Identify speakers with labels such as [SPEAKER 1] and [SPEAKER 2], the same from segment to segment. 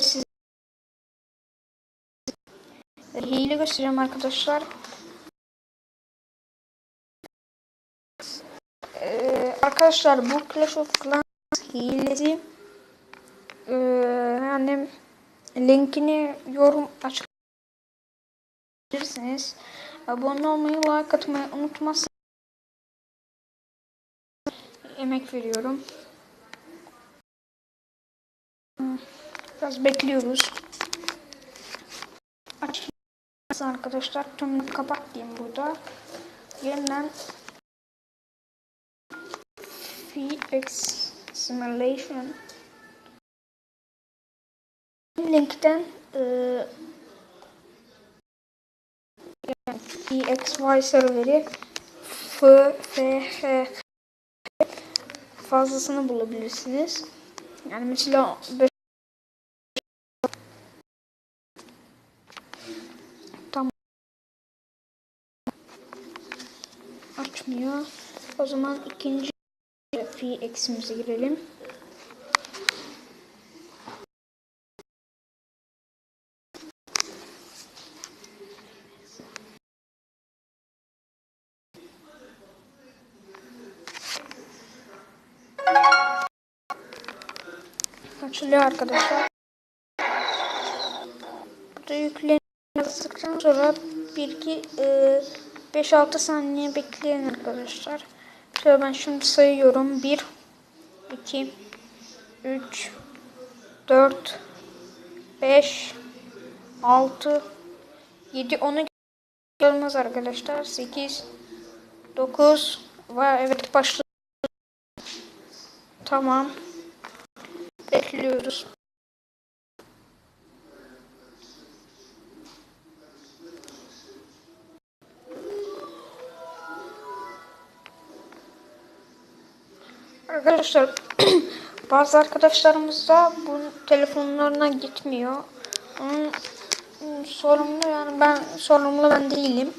[SPEAKER 1] size hile göstereceğim arkadaşlar. E, arkadaşlar bu Clash of Clans hilesi e, yani linkini yorum açabilirsiniz. Abone olmayı, like atmayı unutmazsanız emek veriyorum. Biraz bekliyoruz. Aç arkadaşlar. Tümünü kapat diyeyim burada. Yeniden VX Simulation linkten e, yani VXY serveri F, F, H fazlasını bulabilirsiniz. Yani mesela 5 açmıyor. O zaman ikinci fi eksimize girelim. Açılıyor arkadaşlar. Burada yüklenildikten sonra 1 2 5 6 saniye bekleyin arkadaşlar. Şöyle ben şimdi sayıyorum. 1 2 3 4 5 6 7 10'u gelmez arkadaşlar. 8 9 ve evet başladı. Tamam. Bekliyoruz. Arkadaşlar bazı arkadaşlarımız da bu telefonlarına gitmiyor. Onun sorumlu yani ben sorumlu ben değilim.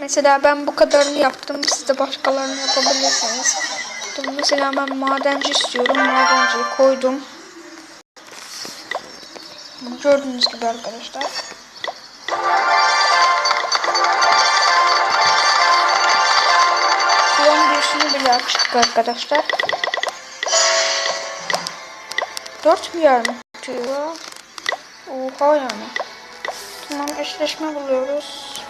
[SPEAKER 1] Mesela ben bu kadarını yaptım. Siz de başkalarını yapabilirsiniz. Mesela ben madenci istiyorum. Madenciyi koydum. Gördüğünüz gibi arkadaşlar. Götterstadt. milyar tuğla. Oha yani. Tamam nicht mehr Tamam.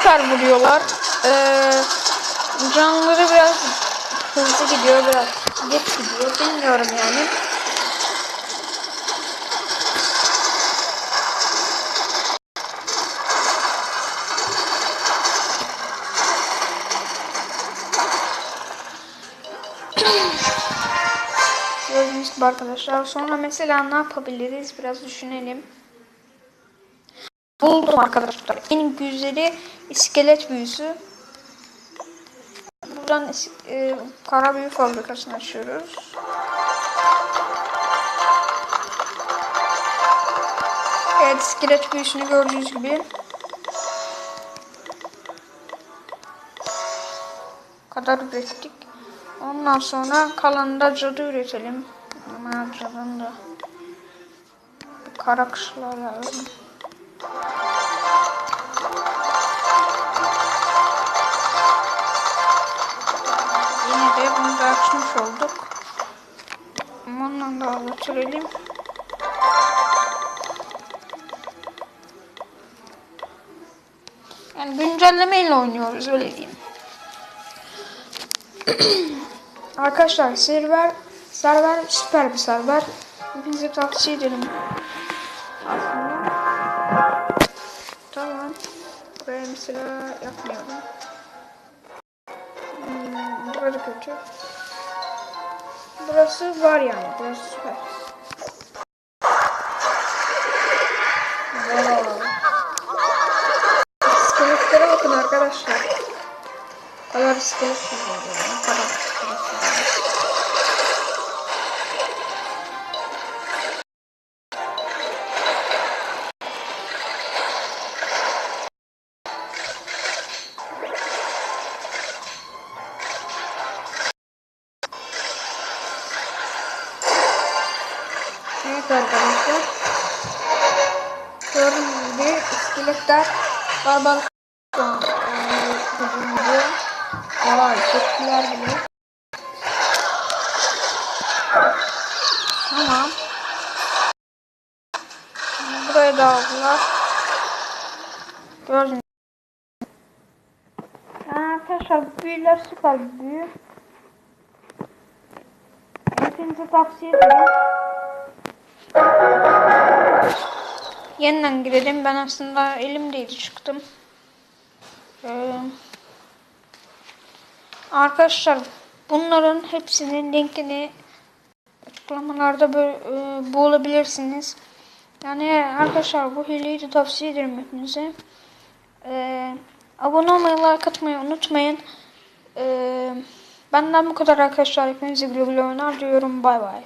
[SPEAKER 1] Süper vuruyorlar. Ee, canları biraz hızlı gidiyor, biraz geç gidiyor. Bilmiyorum yani. Gördüğünüz gibi arkadaşlar. Sonra mesela ne yapabiliriz? Biraz düşünelim. Buldum arkadaşlar. En güzeli iskelet büyüsü. Buradan e, kara büyü fabrikasını açıyoruz. Evet iskelet büyüsünü gördüğünüz gibi. kadar ürettik. Ondan sonra kalanında cadı üretelim. Ama cadının da kara kışlar lazım. Yine de bunu da açmış olduk. Ondan da götürelim. Yani güncellemeyle oynuyoruz öyle diyeyim. Arkadaşlar server server süper bir server. hepinize tavsiye ederim. Aslında. Mesela yapmayalım. Hmm, burası kötü. Burası var yani. Burası süper. Wow. İskeletlere bakın arkadaşlar. Kadar iskelet var kadar iskelet var. Evet arkadaşlar. Gördüğünüz gibi iskeletler barbar hücumluyor. Vay tepkiler bile. Tamam. Buraya da aldılar. Gördüğünüz arkadaşlar büyüler süper büyü. Hepinize tavsiye ederim. Yeniden girelim. Ben aslında elimdeydi çıktım. Ee, arkadaşlar bunların hepsinin linkini açıklamalarda böyle, e, bulabilirsiniz. Yani arkadaşlar bu hileyi de tavsiye ederim hepinize. Ee, abone olmayı, like atmayı unutmayın. Ee, benden bu kadar arkadaşlar. Hepinize güle güle oynar diyorum. Bay bay.